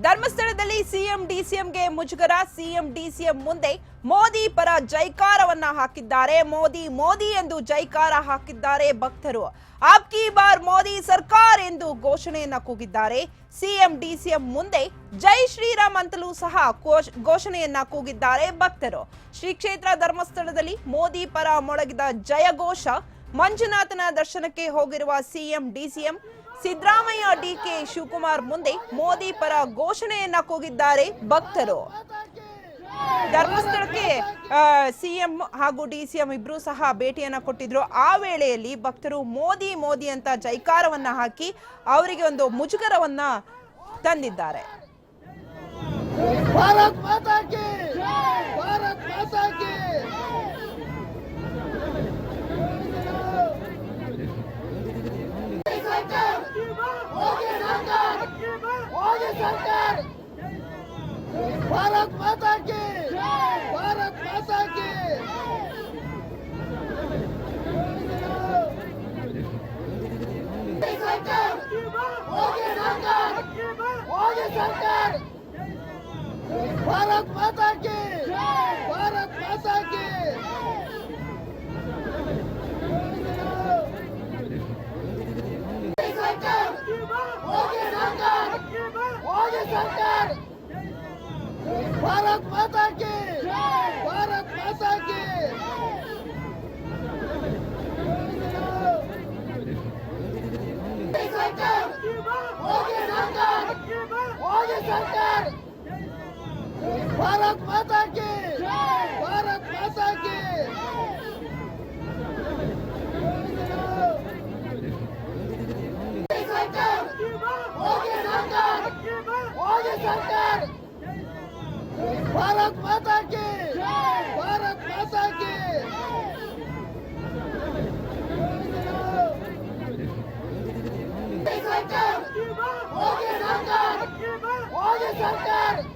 ಧರ್ಮಸ್ಥಳದಲ್ಲಿ ಸಿಎಂ, ಡಿಸಿಎಂಗೆ ಮುಜುಗರ. ಸಿಎಂ, ಡಿಸಿಎಂ ಮುಂದೆ ಮೋದಿ ಪರ ಜೈಕಾರವನ್ನ ಹಾಕಿದ್ದಾರೆ. ಮೋದಿ ಮೋದಿ ಎಂದು ಜೈಕಾರ ಹಾಕಿದ್ದಾರೆ ಭಕ್ತರು. ಆಪ್ಕಿ ಬಾರ್ ಮೋದಿ ಸರ್ಕಾರ್ ಎಂದು ಘೋಷಣೆಯನ್ನ ಕೂಗಿದ್ದಾರೆ. ಸಿಎಂ, ಡಿಸಿಎಂ ಮುಂದೆ ಜೈ ಶ್ರೀರಾಮ್ ಅಂತಲೂ ಸಹ ಘೋಷ್- ಘೋಷಣೆಯನ್ನ ಕೂಗಿದ್ದಾರೆ ಭಕ್ತರು. ಶ್ರೀ ಕ್ಷೇತ್ರ ಧರ್ಮಸ್ಥಳದಲ್ಲಿ ಮೋದಿ ಪರ ಮೊಳಗಿದ ಜಯಘೋಷ. ಮಂಜುನಾಥನ ದರ್ಶನಕ್ಕೆ ಹೋಗಿರುವ CM, DCM Siddaramaiah DK Shivakumar ಮುಂದೆ ಮೋದಿ ಪರ ಘೋಷಣೆಯನ್ನ ಕೂಗಿದ್ದಾರೆ ಭಕ್ತರು. ಧರ್ಮಸ್ಥಳಕ್ಕೆ ಸಿಎಂ ಹಾಗೂ ಡಿ ಸಿಎಂ ಇಬ್ರು ಸಹ ಭೇಟಿಯನ್ನ ಕೊಟ್ಟಿದ್ರು. ಆ ವೇಳೆಯಲ್ಲಿ ಭಕ್ತರು ಮೋದಿ ಮೋದಿ ಅಂತ ಜೈಕಾರವನ್ನ ಹಾಕಿ ಅವರಿಗೆ ಒಂದು ಮುಜುಗರವನ್ನ ತಂದಿದ್ದಾರೆ. ಭಾರತ್ ಮಾತಾ मोदी सरकार भारत माता की भारत माता की सरकार मोदी सरकार मोदी सरकार भारत माता की भारत माता की भारत माता की। भारत माता की। सरकार, मोदी सरकार, मोदी भारत माता की। भारत माता की। सरकार मोदी सरकार मोदी सरकार।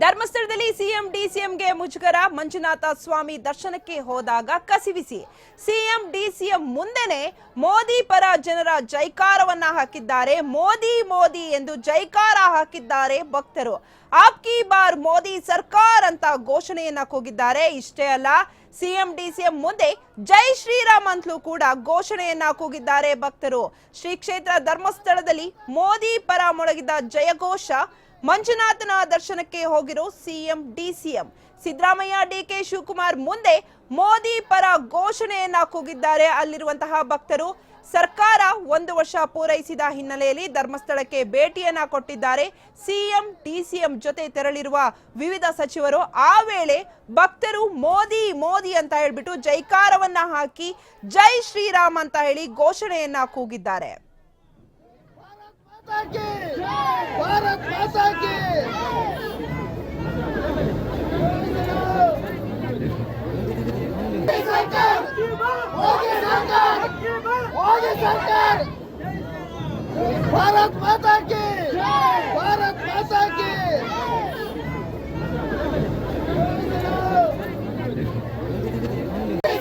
ಧರ್ಮಸ್ಥಳದಲ್ಲಿ ಸಿಎಂ, ಡಿಸಿಎಂಗೆ ಮುಜುಗರ. ಮಂಜುನಾಥ ಸ್ವಾಮಿ ದರ್ಶನಕ್ಕೆ ಹೋದಾಗ ಕಸಿವಿಸಿ. ಸಿಎಂ, ಡಿಸಿಎಂ ಮುಂದೆನೆ ಮೋದಿ ಪರ ಜನರ ಜೈಕಾರವನ್ನ ಹಾಕಿದ್ದಾರೆ. ಮೋದಿ ಮೋದಿ ಎಂದು ಜೈಕಾರ ಹಾಕಿದ್ದಾರೆ ಭಕ್ತರು. ಆಪ್ಕಿ ಬಾರ್ ಮೋದಿ ಸರ್ಕಾರ್ ಅಂತ ಘೋಷಣೆಯನ್ನ ಕೂಗಿದ್ದಾರೆ. ಇಷ್ಟೇ ಅಲ್ಲ, ಸಿಎಂ, ಡಿಸಿಎಂ ಮುಂದೆ ಜೈ ಶ್ರೀರಾಮ್ ಅಂತಲೂ ಕೂಡ ಘೋಷಣೆಯನ್ನ ಕೂಗಿದ್ದಾರೆ ಭಕ್ತರು. ಶ್ರೀ ಕ್ಷೇತ್ರ ಧರ್ಮಸ್ಥಳದಲ್ಲಿ ಮೋದಿ ಪರ ಮೊಳಗಿದ ಜಯಘೋಷ ಮಂಜುನಾಥನ ದರ್ಶನಕ್ಕೆ ಹೋಗಿರೋ CM, DCM Siddaramaiah DK Shivakumar ಮುಂದೆ ಮೋದಿ ಪರ ಘೋಷಣೆಯನ್ನ ಕೂಗಿದ್ದಾರೆ. ಅಲ್ಲಿರುವಂತಹ ಭಕ್ತರು ಸರ್ಕಾರ ಒಂದು ವರ್ಷ ಪೂರೈಸಿದ ಹಿನ್ನೆಲೆಯಲ್ಲಿ ಧರ್ಮಸ್ಥಳಕ್ಕೆ ಭೇಟಿಯನ್ನ ಕೊಟ್ಟಿದ್ದಾರೆ. ಸಿಎಂ, ಡಿಸಿಎಂ ಜೊತೆ ತೆರಳಿರುವ ವಿವಿಧ ಸಚಿವರು ಆ ವೇಳೆ ಭಕ್ತರು ಮೋದಿ ಮೋದಿ ಅಂತ ಹೇಳ್ಬಿಟ್ಟು ಜೈಕಾರವನ್ನ ಹಾಕಿ ಜೈ ಶ್ರೀರಾಮ್ ಅಂತ ಹೇಳಿ ಘೋಷಣೆಯನ್ನ ಕೂಗಿದ್ದಾರೆ. मोदी सरकार। भारत माता की। भारत माता की।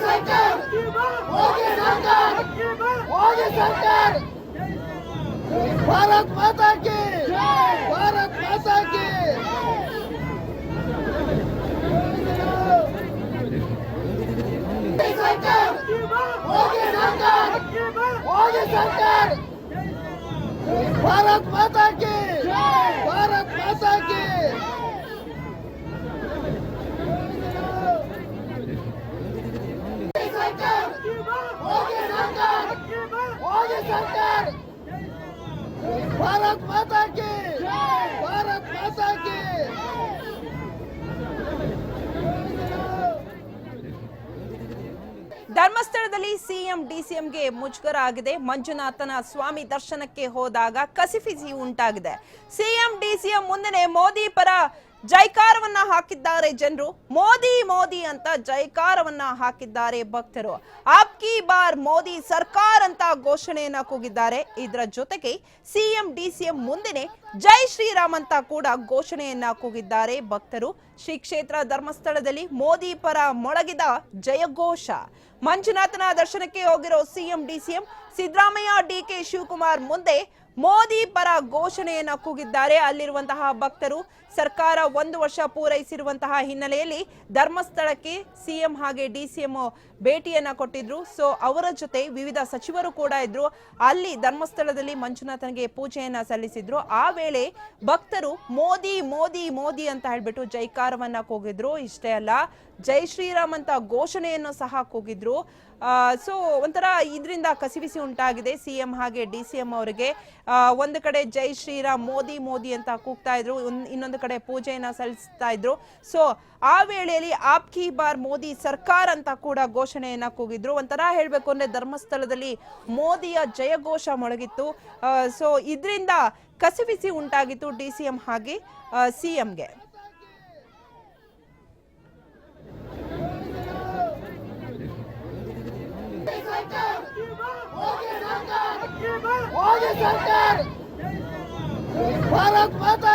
सरकार। मोदी सरकार। मोदी सरकार। भारत माता की। भारत माता की। मोदी सरकार भारत माता की ಧರ್ಮಸ್ಥಳದಲ್ಲಿ ಸಿಎಂ, ಡಿಸಿಎಂಗೆ ಮುಜುಗರ ಆಗಿದೆ. ಮಂಜುನಾಥನ ಸ್ವಾಮಿ ದರ್ಶನಕ್ಕೆ ಹೋದಾಗ ಕಸಿಫಿಸಿ ಉಂಟಾಗಿದೆ. ಸಿಎಂ, ಡಿಸಿಎಂ ಮುಂದೆ ಮೋದಿ ಪರ ಜೈಕಾರವನ್ನ ಹಾಕಿದ್ದಾರೆ ಜನರು. ಮೋದಿ ಮೋದಿ ಅಂತ ಜೈಕಾರವನ್ನ ಹಾಕಿದ್ದಾರೆ ಭಕ್ತರು. ಆಪ್ ಕಿ ಬಾರ್ ಮೋದಿ ಸರ್ಕಾರ ಅಂತ ಘೋಷಣೆಯನ್ನ ಕೂಗಿದ್ದಾರೆ. ಇದರ ಜೊತೆಗೆ ಸಿಎಂ ಡಿಸಿಎಂ ಮುಂದೆನೆ ಜೈ ಶ್ರೀರಾಮ್ ಅಂತ ಕೂಡ ಘೋಷಣೆಯನ್ನ ಕೂಗಿದ್ದಾರೆ ಭಕ್ತರು. ಶ್ರೀ ಕ್ಷೇತ್ರ ಧರ್ಮಸ್ಥಳದಲ್ಲಿ ಮೋದಿ ಪರ ಮೊಳಗಿದ ಜಯಘೋಷ. ಮಂಜುನಾಥನ ದರ್ಶನಕ್ಕೆ ಹೋಗಿರೋ CM DCM Siddaramaiah DK Shivakumar ಮುಂದೆ ಮೋದಿ ಪರ ಘೋಷಣೆಯನ್ನು ಕೂಗಿದ್ದಾರೆ. ಅಲ್ಲಿರುವಂತಹ ಭಕ್ತರು ಸರ್ಕಾರ ಒಂದು ವರ್ಷ ಪೂರೈಸಿರುವಂತಹ ಹಿನ್ನೆಲೆಯಲ್ಲಿ ಧರ್ಮಸ್ಥಳಕ್ಕೆ ಸಿಎಂ ಹಾಗೆ ಡಿ ಡಿಸಿಎಂ ಭೇಟಿಯನ್ನ ಕೊಟ್ಟಿದ್ರು. ಸೊ ಅವರ ಜೊತೆ ವಿವಿಧ ಸಚಿವರು ಕೂಡ ಇದ್ರು. ಅಲ್ಲಿ ಧರ್ಮಸ್ಥಳದಲ್ಲಿ ಮಂಜುನಾಥನಿಗೆ ಪೂಜೆಯನ್ನ ಸಲ್ಲಿಸಿದ್ರು. ಆ ವೇಳೆ ಭಕ್ತರು ಮೋದಿ ಮೋದಿ ಮೋದಿ ಅಂತ ಹೇಳ್ಬಿಟ್ಟು ಜೈಕಾರವನ್ನ ಕೂಗಿದ್ರು. ಇಷ್ಟೇ ಅಲ್ಲ, ಜೈ ಶ್ರೀರಾಮ್ ಅಂತ ಘೋಷಣೆಯನ್ನು ಸಹ ಕೂಗಿದ್ರು. ಸೊ ಒಂಥರ ಇದರಿಂದ ಕಸಿವಿಸಿ ಉಂಟಾಗಿದೆ ಸಿ ಎಂ ಹಾಗೆ ಡಿ ಸಿ ಎಂ ಅವರಿಗೆ. ಒಂದು ಕಡೆ ಜೈ ಶ್ರೀರಾಮ್, ಮೋದಿ ಮೋದಿ ಅಂತ ಕೂಗ್ತಾ ಇದ್ರು. ಇನ್ನೊಂದು ಕಡೆ ಪೂಜೆಯನ್ನ ಸಲ್ಲಿಸ್ತಾ ಇದ್ರು. ಸೊ ಆ ವೇಳೆಯಲ್ಲಿ ಆಪ್ ಕಿ ಬಾರ್ ಮೋದಿ ಸರ್ಕಾರ ಅಂತ ಕೂಡ ಘೋಷಣೆಯನ್ನ ಕೂಗಿದ್ರು. ಒಂಥರ ಹೇಳಬೇಕು ಅಂದ್ರೆ ಧರ್ಮಸ್ಥಳದಲ್ಲಿ ಮೋದಿಯ ಜಯಘೋಷ ಮೊಳಗಿತ್ತು. ಸೊ ಇದರಿಂದ ಕಸಿವಿಸಿ ಉಂಟಾಗಿತ್ತು ಡಿ ಸಿ ಎಂ ಹಾಗೆ ಸಿಎಂಗೆ मोदी మోడీ సర్కార్. భారత్ మాతా